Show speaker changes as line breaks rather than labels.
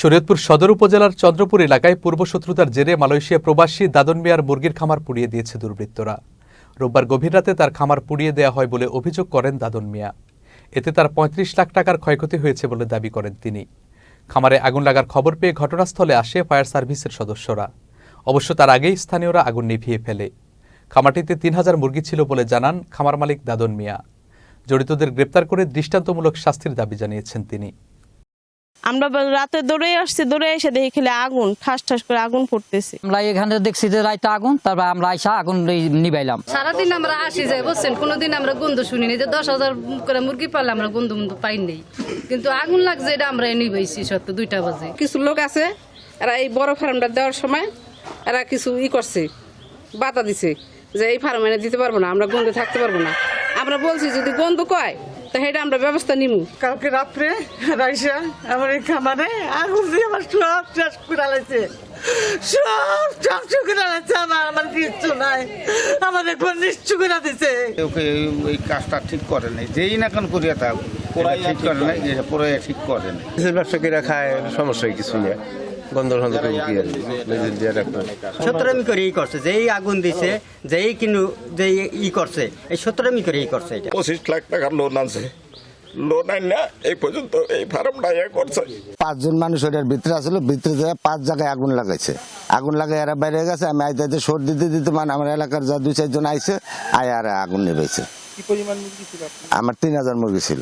শরীয়তপুর সদর উপজেলার চন্দ্রপুর এলাকায় পূর্বশত্রুতার জেরে মালয়েশিয়া প্রবাসী দাদন মিয়ার মুরগির খামার পুড়িয়ে দিয়েছে দুর্বৃত্তরা। রোববার গভীর রাতে তার খামার পুড়িয়ে দেওয়া হয় বলে অভিযোগ করেন দাদন মিয়া। এতে তার পঁয়ত্রিশ লাখ টাকার ক্ষয়ক্ষতি হয়েছে বলে দাবি করেন তিনি। খামারে আগুন লাগার খবর পেয়ে ঘটনাস্থলে আসে ফায়ার সার্ভিসের সদস্যরা। অবশ্য তার আগেই স্থানীয়রা আগুন নিভিয়ে ফেলে। খামারটিতে তিন হাজার মুরগি ছিল বলে জানান খামার মালিক দাদন মিয়া। জড়িতদের গ্রেপ্তার করে দৃষ্টান্তমূলক শাস্তির দাবি জানিয়েছেন তিনি।
আমরা রাতে দৌড়ে আসছি দৌড়ে এসে দেখি খেলে আগুন ঠাস ঠাস করে আগুন ফুটতেছে।
আমরা এখানে দেখছি যে রাইতে আগুন তারপর আমরা আইসা আগুন নিবাইলাম।
সারাদিন আমরা আসি যাই বুঝছেন? কোনোদিন আমরা গন্ধ শুনিনি যে দশ হাজার করে মুরগি পারলে আমরা গন্ধ মন্ধ পাই নেই। কিন্তু আগুন লাগছে এটা আমরা এনে পাইছি সত্য দুইটা বাজে।
কিছু লোক আছে এরা এই বড় ফার্মটা দেওয়ার সময় এরা কিছু ই করছে বাতা দিছে যে এই ফার্ম এনে দিতে পারব না আমরা গন্ধে থাকতে পারব না। আমরা বলছি যদি গন্ধ কয় তা সেটা আমরা ব্যবস্থা নিমু।
কালকে রাত্রে রাইসা আমার এই খামারে আগুন দিয়ে আমার সব শেষ করে লাগছে সব করে লাগছে আমার আমার কিচ্ছু নাই। আমার একবার নিশ্চু করে দিছে।
ওকে এই- এই কাজটা ঠিক করে নাই। যেই না কেন করিয়া থাক ঠিক করে নাই পুরো ঠিক করে নাই।
দেশের ব্যবসায়ীরা খায় সমস্যা কিছু নেই। গন্ধ করে আর
ই করছে যেই আগুন দিছে যেই কিন্তু যেই ই করছে এই সতেরোমি করে ই করছে এটা।
পঁচিশ লাখ টাকার লোন আছে লোন না এই পর্যন্ত এই ফার্মটা ইয়ে করছে।
পাঁচজন মানুষ ওটার ভিতরে আসলো ভিতরে যায় পাঁচ জায়গায় আগুন লাগাইছে। আগুন লাগাই এরা বাইরে গেছে আমি আইতে আইতে সর দিতে দিতে মানে আমার এলাকার যা দুই চারজন আইছে আয় আর আগুন নেবেছে আমার তিন হাজার মুরগি ছিল।